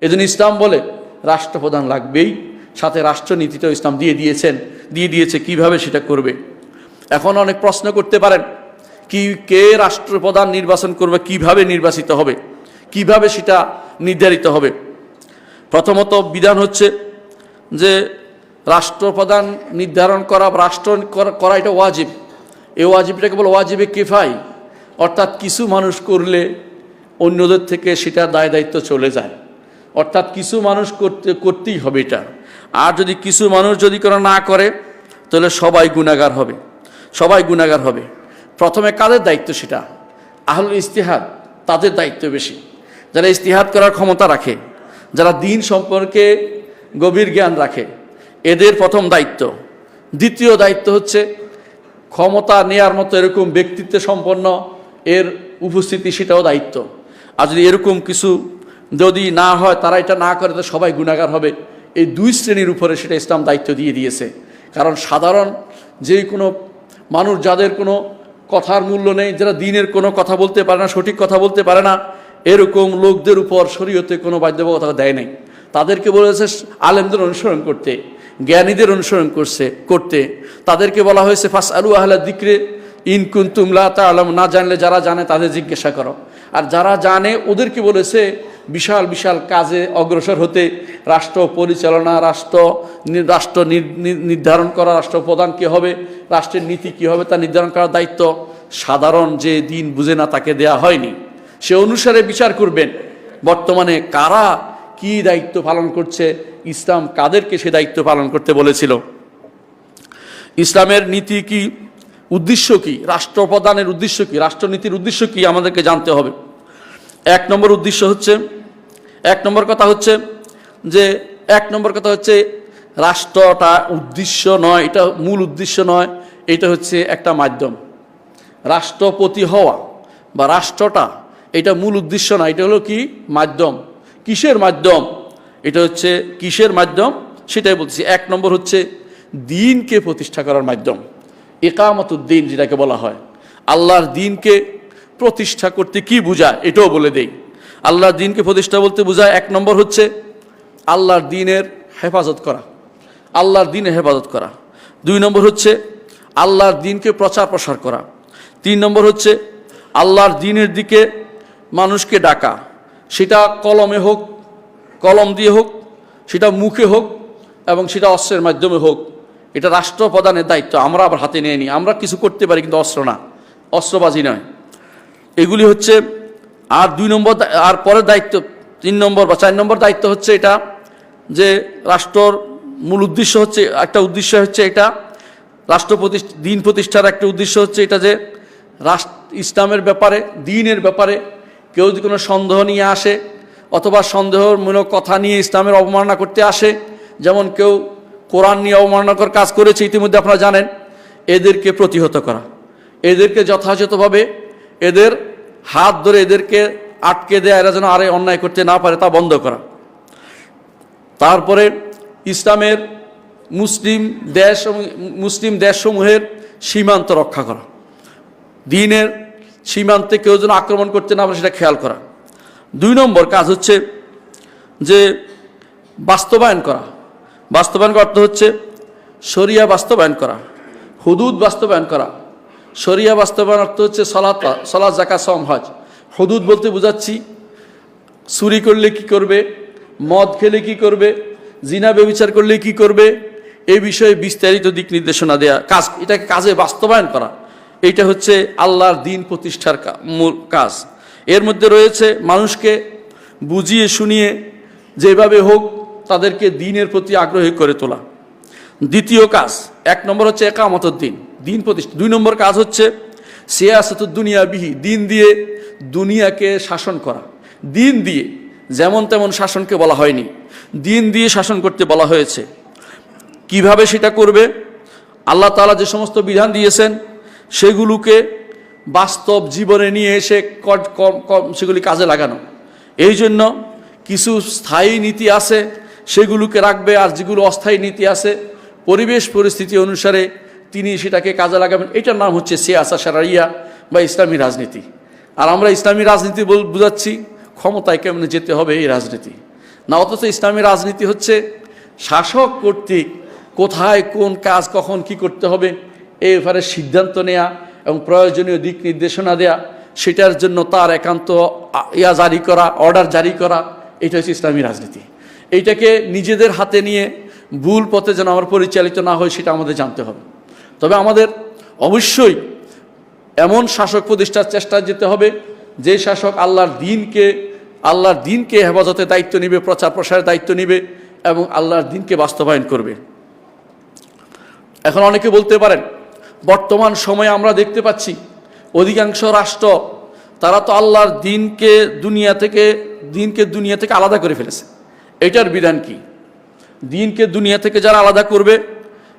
এজন্য ইসলাম বলে, রাষ্ট্রপ্রধান লাগবেই। সাথে রাষ্ট্রনীতিটাও ইসলাম দিয়ে দিয়েছেন। দিয়ে দিয়েছে, কীভাবে সেটা করবে? এখন অনেক প্রশ্ন করতে পারেন, কি, কে রাষ্ট্রপ্রধান নির্বাচন করবে, কীভাবে নির্বাচিত হবে? কীভাবে সেটা নির্ধারিত হবে? প্রথমত বিধান হচ্ছে যে, রাষ্ট্রপ্রধান নির্ধারণ করা, রাষ্ট্র করা- এটা ওয়াজিব। এই ওয়াজিবটাকে বলে ওয়াজিবে কেফাই। অর্থাৎ কিছু মানুষ করলে অন্যদের থেকে সেটা দায় দায়িত্ব চলে যায়। অর্থাৎ কিছু মানুষ করতে, করতেই হবে এটা। আর যদি কিছু মানুষ যদি কোনো না করে, তাহলে সবাই গুণাগার হবে। সবাই গুণাগার হবে। প্রথমে কাদের দায়িত্ব সেটা? আহলুল ইস্তিহাদ, তাদের দায়িত্ব বেশি। যারা ইস্তিহাদ করার ক্ষমতা রাখে, যারা দিন সম্পর্কে গভীর জ্ঞান রাখে, এদের প্রথম দায়িত্ব। দ্বিতীয় দায়িত্ব হচ্ছে, ক্ষমতা নেয়ার মতো এরকম ব্যক্তিত্ব সম্পন্ন এর উপস্থিতি সেটাও দায়িত্ব। আর যদি এরকম কিছু যদি না হয়, তারা এটা না করে, তো সবাই গুণাগার হবে। এই দুই শ্রেণির উপরে সেটা ইসলাম দায়িত্ব দিয়ে দিয়েছে। কারণ সাধারণ যে কোনো মানুষ, যাদের কোনো কথার মূল্য নেই, যারা দিনের কোনো কথা বলতে পারে না, সঠিক কথা বলতে পারে না, এরকম লোকদের উপর শরীয়তে কোনো বাধ্যবাধকতা দেয় নাই। তাদেরকে বলেছে, আলেমদের অনুসরণ করতে, জ্ঞানীদের অনুসরণ করছে, করতে। তাদেরকে বলা হয়েছে ফাস আলু আহলা দিক্রে ইন কুন্তুমলা তা আলম না জানলে যারা জানে তাদের জিজ্ঞাসা করো। আর যারা জানে, ওদেরকে বলেছে বিশাল বিশাল কাজে অগ্রসর হতে রাষ্ট্র পরিচালনা, রাষ্ট্র রাষ্ট্র নির্ধারণ করা রাষ্ট্রপ্রধান কী হবে, রাষ্ট্রের নীতি কী হবে তা নির্ধারণ করার দায়িত্ব সাধারণ যে দিন বুঝে না তাকে দেয়া হয়নি। সে অনুসারে বিচার করবেন, বর্তমানে কারা কি দায়িত্ব পালন করছে, ইসলাম কাদেরকে সে দায়িত্ব পালন করতে বলেছিল? ইসলামের নীতি কি, উদ্দেশ্য কি রাষ্ট্রপ্রধানের উদ্দেশ্য কি, রাষ্ট্রনীতির উদ্দেশ্য কি আমাদেরকে জানতে হবে। এক নম্বর উদ্দেশ্য হচ্ছে এক নম্বর কথা হচ্ছে যে, এক নম্বর কথা হচ্ছে রাষ্ট্রটা উদ্দেশ্য নয়, এটা মূল উদ্দেশ্য নয়, এটা হচ্ছে একটা মাধ্যম। রাষ্ট্রপতি হওয়া বা রাষ্ট্রটা, এটা মূল উদ্দেশ্য না, এটা হলো কি? মাধ্যম। কিসের মাধ্যম? এটা হচ্ছে কিসের মাধ্যম? সেটাই বলছি এক নম্বর হচ্ছে দিনকে প্রতিষ্ঠা করার মাধ্যম। একামতুদ্দিন যেটাকে বলা হয়। আল্লাহর দিনকে প্রতিষ্ঠা করতে কি বোঝায়? এটাও বলে দেই। আল্লাহর দিনকে প্রতিষ্ঠা বলতে বোঝায় এক নম্বর হচ্ছে আল্লাহর দিনের হেফাজত করা। আল্লাহর দিনের হেফাজত করা। দুই নম্বর হচ্ছে আল্লাহর দিনকে প্রচার প্রসার করা। তিন নম্বর হচ্ছে আল্লাহর দিনের দিকে মানুষকে ডাকা। সেটা কলমে হোক, কলম দিয়ে হোক, সেটা মুখে হোক এবং সেটা অস্ত্রের মাধ্যমে হোক। এটা রাষ্ট্রপ্রধানের দায়িত্ব, আমরা আবার হাতে নিয়ে নিই। আমরা কিছু করতে পারি কিন্তু অস্ত্র না। অস্ত্রবাজি নয়। এগুলি হচ্ছে আর দুই নম্বর আর পরের দায়িত্ব, তিন নম্বর বা চার নম্বর দায়িত্ব হচ্ছে এটা যে রাষ্ট্রর মূল উদ্দেশ্য হচ্ছে, একটা উদ্দেশ্য হচ্ছে এটা, রাষ্ট্র প্রতিষ্ঠা দিন প্রতিষ্ঠার একটা উদ্দেশ্য হচ্ছে এটা যে রাষ্ট্র, ইসলামের ব্যাপারে, দিনের ব্যাপারে কেউ যদি কোনো সন্দেহ নিয়ে আসে অথবা সন্দেহমূলক কথা নিয়ে ইসলামের অবমাননা করতে আসে, যেমন কেউ কোরআন নিয়ে অবমাননাকর কাজ করেছে ইতিমধ্যে আপনারা জানেন, এদেরকে প্রতিহত করা। এদেরকে যথাযথভাবে এদের হাত ধরে এদেরকে আটকে দেয়া, এরা যেন আরে অন্যায় করতে না পারে তা বন্ধ করা। তারপরে ইসলামের মুসলিম দেশ মুসলিম দেশসমূহের সীমান্ত রক্ষা করা। দিনের সীমান্তে কেউ যেন আক্রমণ করতে না পারে সেটা খেয়াল করা। দুই নম্বর কাজ হচ্ছে যে বাস্তবায়ন করা। বাস্তবায়ন অর্থ হচ্ছে শরিয়া বাস্তবায়ন করা, হুদুদ বাস্তবায়ন করা। শরিয়া বাস্তবায়ন অর্থ হচ্ছে সলাত সলাৎ জাকা সম হজ। হুদুদ বলতে বোঝাচ্ছি, চুরি করলে কি করবে, মদ খেলে কি করবে, জিনা ব্যবচার করলে কি করবে এই বিষয়ে বিস্তারিত দিক নির্দেশনা দেয়া, কাজ, এটাকে কাজে বাস্তবায়ন করা। এইটা হচ্ছে আল্লাহর দিন প্রতিষ্ঠার মূল কাজ। এর মধ্যে রয়েছে মানুষকে বুঝিয়ে শুনিয়ে যেভাবে হোক তাদেরকে দিনের প্রতি আগ্রহী করে তোলা। দ্বিতীয় কাজ, এক নম্বর হচ্ছে একামতর দিন। দিন প্রতিষ্ঠা। দুই নম্বর কাজ হচ্ছে সিয়াসত দুনিয়া বিহি, দিন দিয়ে দুনিয়াকে শাসন করা। দিন দিয়ে যেমন তেমন শাসনকে বলা হয়নি। দিন দিয়ে শাসন করতে বলা হয়েছে। কীভাবে সেটা করবে? আল্লাহ তাআলা যে সমস্ত বিধান দিয়েছেন, সেগুলোকে বাস্তব জীবনে নিয়ে এসে সেগুলি কাজে লাগানো। এই জন্য কিছু স্থায়ী নীতি আছে, সেগুলোকে রাখবে আর যেগুলো অস্থায়ী নীতি আছে, পরিবেশ পরিস্থিতি অনুসারে তিনি সেটাকে কাজে লাগাবেন। এটার নাম হচ্ছে সিয়াসা সারাইয়া বা ইসলামী রাজনীতি। আর আমরা ইসলামী রাজনীতি বুঝাচ্ছি, ক্ষমতায় কেমনে যেতে হবে এই রাজনীতি? না, অথচ ইসলামী রাজনীতি হচ্ছে শাসক কর্তৃক কোথায়, কোন কাজ, কখন কি করতে হবে এই ব্যাপারে সিদ্ধান্ত নেয়া এবং প্রয়োজনীয় দিক নির্দেশনা দেয়া, সেটার জন্য তার একান্ত ইয়া জারি করা, অর্ডার জারি করা, এটা হচ্ছে ইসলামী রাজনীতি। এইটাকে নিজেদের হাতে নিয়ে ভুল পথে যেন আমার পরিচালিত না হয়, সেটা আমাদের জানতে হবে। তবে আমাদের অবশ্যই এমন শাসক প্রতিষ্ঠার চেষ্টা যেতে হবে, যে শাসক আল্লাহর দিনকে আল্লাহর দিনকে হেফাজতে দায়িত্ব নিবে, প্রচার প্রসারের দায়িত্ব নিবে এবং আল্লাহর দিনকে বাস্তবায়ন করবে। এখন অনেকে বলতে পারেন, বর্তমান সময়ে আমরা দেখতে পাচ্ছি অধিকাংশ রাষ্ট্র, তারা তো আল্লাহর দিনকে দুনিয়া থেকে, দিনকে দুনিয়া থেকে আলাদা করে ফেলেছে। এটার বিধান কি? দিনকে দুনিয়া থেকে যারা আলাদা করবে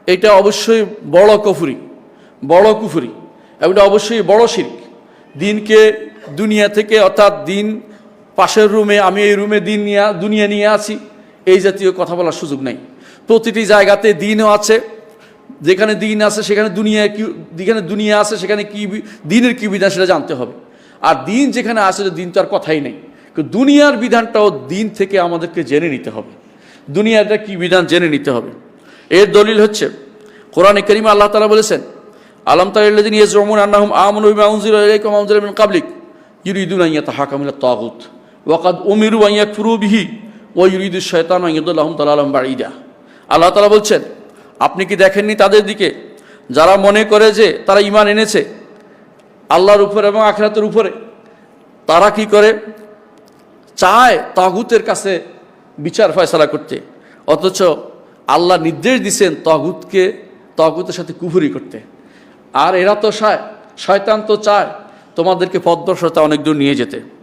এটা অবশ্যই বড় কফুরি, বড় কুফুরি, এবং এটা অবশ্যই বড় শির্ক। দিনকে দুনিয়া থেকে, অর্থাৎ দিন পাশের রুমে, আমি এই রুমে দিন নিয়ে, দুনিয়া নিয়ে আছি, এই জাতীয় কথা বলার সুযোগ নেই। প্রতিটি জায়গাতে দিনও আছে, যেখানে দিন আছে, সেখানে দুনিয়া কি, যেখানে দুনিয়া আছে, সেখানে কি দিনের কী বিধান সেটা জানতে হবে। আর দিন যেখানে আছে দিন তো আর কথাই নেই। দুনিয়ার বিধানটাও দিন থেকে আমাদেরকে জেনে নিতে হবে। দুনিয়াটা কি বিধান, জেনে নিতে হবে। এর দলিল হচ্ছে, কোরআনে করিমা আল্লাহ তালা বলেছেন, আলম তাল্লাদিন ইয়াজরমুন আন্নাহুম আমনু বিমা উনজিলা ইলাইকুম ওয়া উনজিলা মিন কাবলিক ইউরিদুন আন ইয়াতাহাকামু ইলা তাগুত, ওয়া কাদ উমিরু আন ইয়াকফুরু বিহি, ওয়া ইউরিদু শাইতানু আন ইয়াদুল্লাহুম দালালাম বাঈদা। আল্লাহ তাআলা বলছেন, আপনি কি দেখেননি তাদের দিকে? যারা মনে করে যে তারা ঈমান এনেছে, আল্লাহর উপরে এবং আখিরাতের উপরে, তারা কি করে? চায় তাগুতের কাছে বিচার ফয়সলা করতে। অথচ আল্লাহ নির্দেশ দিছেন তগুতকে, তগুতের সাথে কুফুরি করতে। আর এরা তো শয়তান তো চায় তোমাদেরকে পদ্মশতা অনেক দূর নিয়ে যেতে।